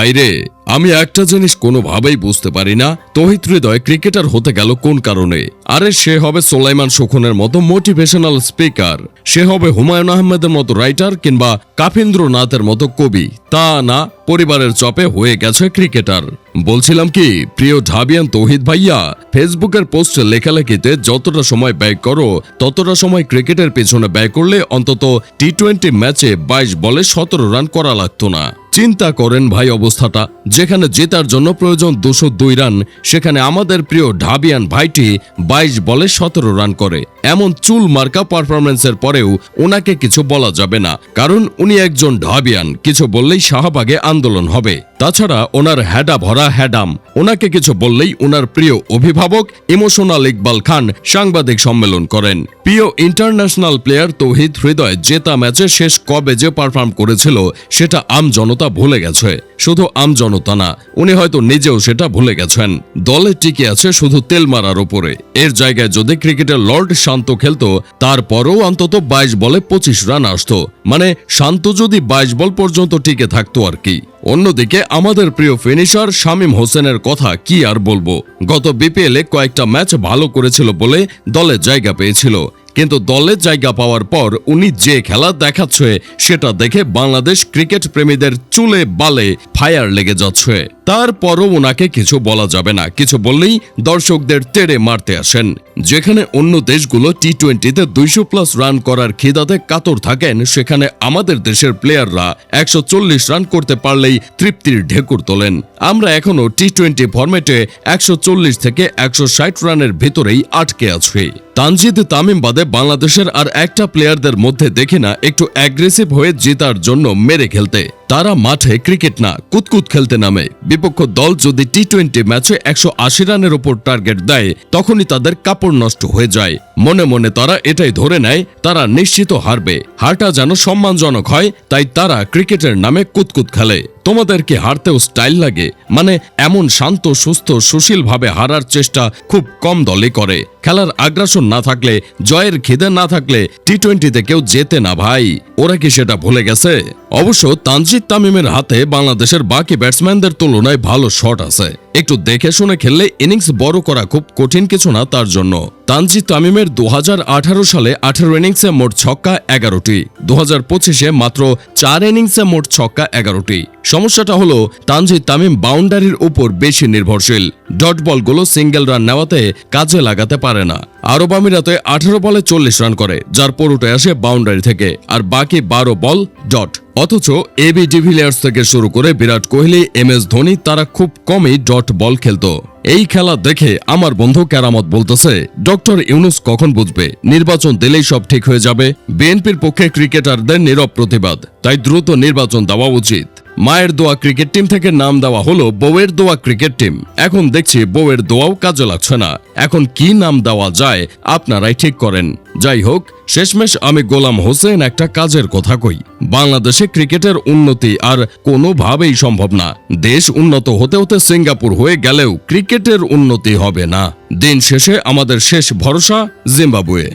ভাইরে, আমি একটা জিনিস কোনোভাবেই বুঝতে পারি না। তহিত হৃদয় ক্রিকেটার হতে গেল কোন কারণে? আরে, সে হবে সোলাইমান সুখনের মতো মোটিভেশনাল স্পিকার। সে হবে হুমায়ুন আহমেদের মতো রাইটার কিংবা কাফিন্দ্রনাথের মতো কবি। তা না, পরিবারের চপে হয়ে গেছে ক্রিকেটার। বলছিলাম কি, প্রিয় ঢাবিয়ান তৌহিদ ভাইয়া, ফেসবুকের পোস্ট লেখালেখিতে যতটা সময় ব্যয় করো, ততটা সময় ক্রিকেটের পেছনে ব্যয় করলে অন্তত টি টোয়েন্টি ম্যাচে বাইশ বলে সতেরো রান করা লাগতো না। চিন্তা করেন ভাই অবস্থাটা। যেখানে জেতার জন্য প্রয়োজন দুশো দুই রান, সেখানে আমাদের প্রিয় ঢাবিয়ান ভাইটি বাইশ বলে সতেরো রান করে। এমন চুল মার্কা পারফরমেন্সের পরেও ওনাকে কিছু বলা যাবে না, কারণ উনি একজন ঢাবিয়ান, কিছু বললেই শাহবাগে আন্দোলন হবে। তাছাড়া ওনার হ্যাডা ভরা হ্যাডাম, ওনাকে কিছু বললেই ওনার প্রিয় অভিভাবক ইমোশনাল ইকবাল খান সাংবাদিক সম্মেলন করেন। প্রিয় ইন্টারন্যাশনাল প্লেয়ার তৌহিদ হৃদয় জেতা ম্যাচে শেষ কবে যে পারফর্ম করেছিল, সেটা আম জনতা ভুলে গেছে। শুধু আম জনতা না উনি হয়তো নিজেও সেটা ভুলে গেছেন। দলে টিকে আছে শুধু তেল মারার ওপরে। এর জায়গায় যদি ক্রিকেটের লর্ড শান্ত খেলতো, তারপরও অন্তত বাইশ বলে পঁচিশ রান আসতো। মানে শান্ত যদি বাইশ বল পর্যন্ত টিকে থাকতো আর কি। অন্যদিকে আমাদের প্রিয় ফিনিশার শামীম হোসেনের কথা কি আর বলব? গত বিপিএলে কয়েকটা ম্যাচ ভালো করেছিল বলে দলে জায়গা পেয়েছিল। কিন্তু দলে জায়গা পাওয়ার পর উনি যে খেলা দেখাচ্ছে, সেটা দেখে বাংলাদেশ ক্রিকেট প্রেমীদের চুলে বালে ফায়ার লেগে যাচ্ছে। তারপরও ওনাকে কিছু বলা যাবে না। কিছু বললেই দর্শকদের তেড়ে মারতে আসেন। যেখানে অন্য দেশগুলো টি টোয়েন্টিতে দুইশো প্লাস রান করার খিদাতে কাতর থাকেন, সেখানে আমাদের দেশের প্লেয়াররা একশো চল্লিশ রান করতে পারলেই তৃপ্তির ঢেকুর তোলেন। আমরা এখনও টি টোয়েন্টি ফরম্যাটে একশো চল্লিশ থেকে একশো ষাট রানের ভিতরেই আটকে আছি। তানজিদ তামিম বাদে বাংলাদেশের আর একটা প্লেয়ারদের মধ্যে দেখি না, একটু অ্যাগ্রেসিভ হয়ে জেতার জন্য মেরে খেলতে। তারা মাঠে ক্রিকেট না, কুতকুত খেলতে নামে। বিপক্ষ দল যদি টি টোয়েন্টি ম্যাচে একশো আশি রানের ওপর টার্গেট দেয়, তখনই তাদের কাপড় নষ্ট হয়ে যায়। মনে মনে তারা এটাই ধরে নেয়, তারা নিশ্চিত হারবে। হারটা যেন সম্মানজনক হয়, তাই তারা ক্রিকেটের নামে কুতকুত খেলে। তোমাদের কি হারতেও স্টাইল লাগে মানে এমন শান্ত, সুস্থ, সুশীলভাবে হারার চেষ্টা খুব কম দলই করে। খেলার আগ্রাসন না থাকলে, জয়ের খিদে না থাকলে টি টোয়েন্টিতে কেউ জেতে না ভাই। ওরা কি সেটা ভুলে গেছে? অবশ্য তানজিদ তামিমের হাতে বাংলাদেশের বাকি ব্যাটসম্যানদের তুলনায় ভালো শট আছে। একটু দেখে শুনে খেললে ইনিংস বড় করা খুব কঠিন কিছু না তার জন্য। তানজিদ তামিমের দু হাজার আঠারো সালে আঠারো ইনিংসে মোট ছক্কা এগারোটি। দু হাজার পঁচিশে মাত্র চার ইনিংসে মোট ছক্কা এগারোটি। সমস্যাটা হলো, তানজিদ তামিম বাউন্ডারির উপর বেশি নির্ভরশীল। ডট বলগুলো সিঙ্গেল রান নেওয়াতে কাজে লাগাতে পারে না। আরব আমিরাতে আঠারো বলে চল্লিশ রান করে, যার পরোটায় আসে বাউন্ডারি থেকে। আর বাকি বারো বল ডট। অথচ এবি ডিভিলিয়ার্স থেকে শুরু করে বিরাট কোহলি এম এস ধোনি, তারা খুব কমই ডট বল খেলত। এই খেলা দেখে আমার বন্ধু কেরামত বলতেছে, ডক্টর ইউনুস কখন বুঝবে? নির্বাচন দিলেই সব ঠিক হয়ে যাবে। বিএনপির পক্ষে ক্রিকেটারদের নীরব প্রতিবাদ। তাই দ্রুত নির্বাচন দেওয়া উচিত। মায়ের দোয়া ক্রিকেট টিম থেকে নাম দেওয়া হলো বউয়ের দোয়া ক্রিকেট টিম। এখন দেখছি বউয়ের দোয়াও কাজে লাগছে না। এখন কি নাম দেওয়া যায় আপনারাই ঠিক করেন। যাই হোক, শেষমেশ আমি গোলাম হোসেন একটা কাজের কথা কই। বাংলাদেশে ক্রিকেটের উন্নতি আর কোনোভাবেই সম্ভব না। দেশ উন্নত হতে হতে সিঙ্গাপুর হয়ে গেলেও ক্রিকেটের উন্নতি হবে না। দিন শেষে আমাদের শেষ ভরসা জিম্বাবুয়ে।